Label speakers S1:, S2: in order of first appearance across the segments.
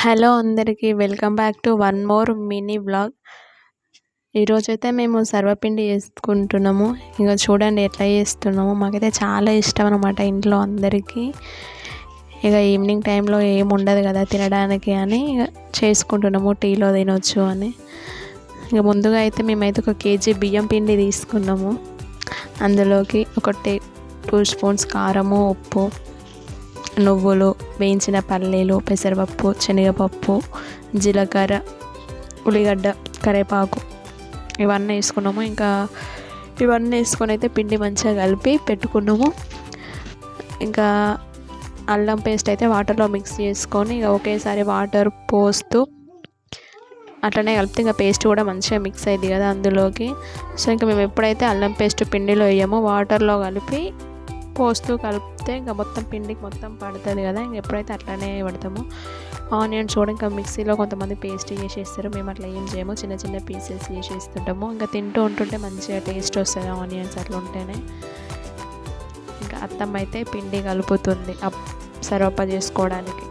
S1: Hello అందరికీ welcome back to one more mini blog ఈరోజైతే మేము సర్వపిండి చేసుకుంటున్నాము. ఇక చూడండి ఎట్లా చేస్తున్నాము. మాకైతే చాలా ఇష్టం అనమాట ఇంట్లో అందరికీ. ఇక ఈవినింగ్ టైంలో ఏమి ఉండదు కదా తినడానికి అని ఇక చేసుకుంటున్నాము. టీలో తినొచ్చు అని. ఇక ముందుగా అయితే మేమైతే ఒక కేజీ బియ్యం పిండి తీసుకున్నాము. అందులోకి ఒక టూ స్పూన్స్ కారము ఉప్పు నువ్వులు వేయించిన పల్లీలు పెసరపప్పు శనగపప్పు జీలకర్ర ఉల్లిగడ్డ కరివేపాకు ఇవన్నీ వేసుకున్నాము. ఇంకా ఇవన్నీ వేసుకొని అయితే పిండి మంచిగా కలిపి పెట్టుకున్నాము. ఇంకా అల్లం పేస్ట్ అయితే వాటర్లో మిక్స్ చేసుకొని ఇక ఒకేసారి వాటర్ పోస్తూ అట్లనే కలిపితే ఇంకా పేస్ట్ కూడా మంచిగా మిక్స్ అయింది కదా అందులోకి. సో ఇంకా మేము ఎప్పుడైతే అల్లం పేస్ట్ పిండిలో వేయమో వాటర్లో కలిపి పోస్తూ కలిపితే ఇంకా మొత్తం పిండికి మొత్తం పడుతుంది కదా. ఇంక ఎప్పుడైతే అట్లానే పడతాము ఆనియన్స్ కూడా ఇంకా మిక్సీలో కొంతమంది పేస్ట్ చేసేస్తారు. మేము అట్లా ఏం చేయము. చిన్న చిన్న పీసెస్ చేసేస్తుంటాము. ఇంకా తింటూ ఉంటుంటే మంచిగా టేస్ట్ వస్తుంది ఆనియన్స్ అట్లా ఉంటేనే. ఇంకా అత్తమ్మ అయితే పిండి కలుపుతుంది. సర్వప్ప చేసుకోవడానికి.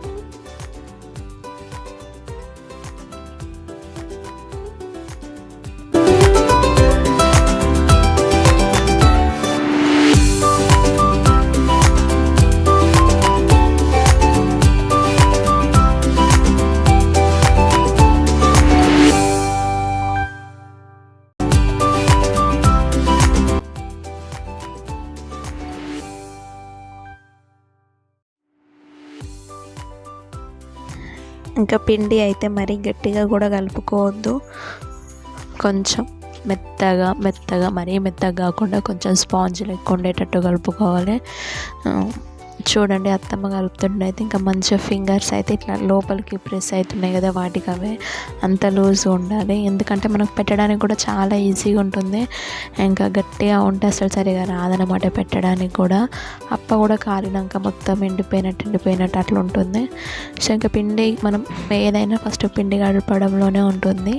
S1: ఇంకా పిండి అయితే మరీ గట్టిగా కూడా కలుపుకోవద్దు. కొంచెం మెత్తగా మెత్తగా మరీ మెత్తగా కాకుండా కొంచెం స్పాంజ్ లెక్క ఉండేటట్టు కలుపుకోవాలి. చూడండి అత్తమ్మ కలుపుతుంటే అయితే ఇంకా మంచిగా ఫింగర్స్ అయితే ఇట్లా లోపలికి ప్రెస్ అవుతున్నాయి కదా వాటికి అవే అంత లూజ్ ఉండాలి. ఎందుకంటే మనకు పెట్టడానికి కూడా చాలా ఈజీగా ఉంటుంది. ఇంకా గట్టిగా ఉంటే అసలు సరిగా రాదనమాట పెట్టడానికి కూడా. అప్ప కూడా కాలినాక మొత్తం ఎండిపోయినట్టు ఎండిపోయినట్టు అట్లా ఉంటుంది. సో ఇంకా పిండి మనం ఏదైనా ఫస్ట్ పిండి కలపడంలోనే ఉంటుంది.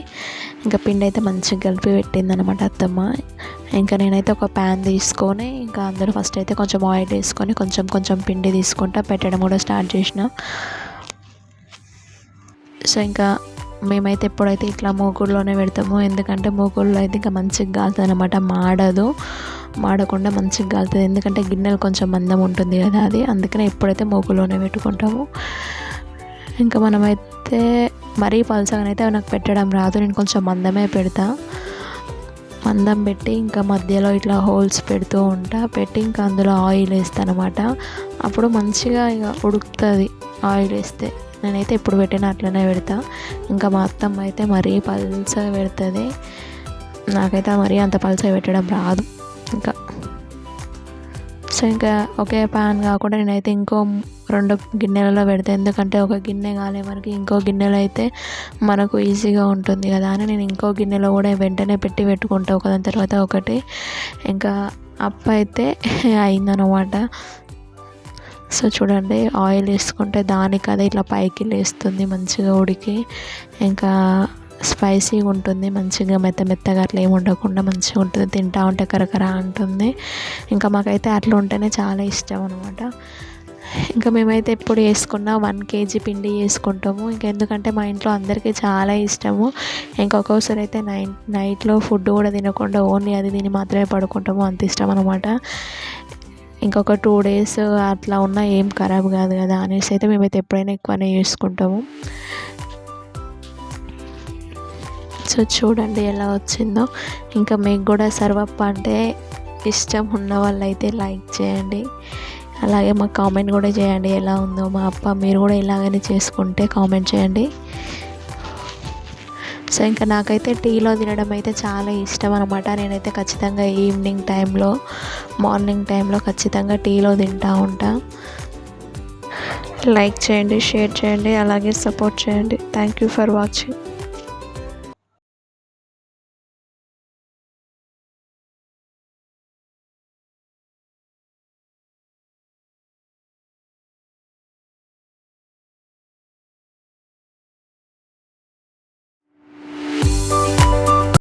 S1: ఇంకా పిండి అయితే మంచిగా కలిపి పెట్టిందనమాట అత్తమ్మ. ఇంకా నేనైతే ఒక ప్యాన్ తీసుకొని ఇంకా అందులో ఫస్ట్ అయితే కొంచెం ఆయిల్ వేసుకొని కొంచెం కొంచెం పిండి తీసుకుంటా పెట్టడం కూడా స్టార్ట్ చేసిన. సో ఇంకా మేమైతే ఎప్పుడైతే ఇట్లా మూకుడులోనే పెడతాము ఎందుకంటే మూకుడులో అయితే ఇంకా మంచిగా కాలుతుంది అనమాట మాడదు మాడకుండా మంచిగా కాలుతుంది ఎందుకంటే గిన్నెలు కొంచెం మందం ఉంటుంది కదా అది. అందుకనే ఎప్పుడైతే మూకుడులోనే పెట్టుకుంటాము. ఇంకా మనమైతే మరీ పలసగానైతే నాకు పెట్టడం రాదు. నేను కొంచెం మందమే పెడతా. మందం పెట్టి ఇంకా మధ్యలో ఇట్లా హోల్స్ పెడుతూ ఉంటా. పెట్టి ఇంకా అందులో ఆయిల్ వేస్తాను అనమాట అప్పుడు మంచిగా ఇక ఉడుకుతుంది ఆయిల్ వేస్తే. నేనైతే ఎప్పుడు పెట్టినా అట్లనే పెడతా. ఇంకా మా అత్తమ్మ అయితే మరీ పల్సగా పెడుతుంది. నాకైతే మరీ అంత పల్సగా పెట్టడం రాదు. ఇంకా సో ఇంకా ఒకే ప్యాన్ కాకుండా నేనైతే ఇంకో రెండు గిన్నెలలో పెడతా. ఎందుకంటే ఒక గిన్నె కాలే వరకు ఇంకో గిన్నెలో అయితే మనకు ఈజీగా ఉంటుంది కదా అని నేను ఇంకో గిన్నెలో కూడా వెంటనే పెట్టి పెట్టుకుంటా. ఒకదాని తర్వాత ఒకటి. ఇంకా అప్ప అయితే అయిందనమాట సో చూడండి ఆయిల్ వేసుకుంటే దానికి అదే ఇట్లా పైకి లేస్తుంది మంచిగా ఉడికి. ఇంకా స్పైసీగా ఉంటుంది మంచిగా మెత్త మెత్తగా అట్లా ఏమి ఉండకుండా మంచిగా ఉంటుంది. తింటా ఉంటే కరకర అంటుంది. ఇంకా మాకైతే అట్లా ఉంటేనే చాలా ఇష్టం అనమాట ఇంకా మేమైతే ఎప్పుడు వేసుకున్నా వన్ కేజీ పిండి వేసుకుంటాము. ఇంకా ఎందుకంటే మా ఇంట్లో అందరికీ చాలా ఇష్టము. ఇంకొకసారి అయితే నైట్ నైట్లో ఫుడ్ కూడా తినకుండా ఓన్లీ అది తిని మాత్రమే పడుకుంటాము. అంత ఇష్టం అనమాట ఇంకొక టూ డేస్ అట్లా ఉన్నా ఏం ఖరాబ్ కాదు కదా అనేసి అయితే మేమైతే ఎప్పుడైనా ఎక్కువనే చేసుకుంటాము సో చూడండి ఎలా వచ్చిందో. ఇంకా మీకు కూడా సర్వప్ప అంటే ఇష్టం ఉన్న వాళ్ళైతే లైక్ చేయండి. అలాగే మాకు కామెంట్ కూడా చేయండి ఎలా ఉందో. మా అప్ప మీరు కూడా ఇలాగనే చేసుకుంటే కామెంట్ చేయండి. సో ఇంకా నాకైతే టీలో తినడం అయితే చాలా ఇష్టం అనమాట నేనైతే ఖచ్చితంగా ఈవినింగ్ టైంలో మార్నింగ్ టైంలో ఖచ్చితంగా టీలో తింటూ ఉంటా. లైక్ చేయండి షేర్ చేయండి అలాగే సపోర్ట్ చేయండి. Thank you for watching.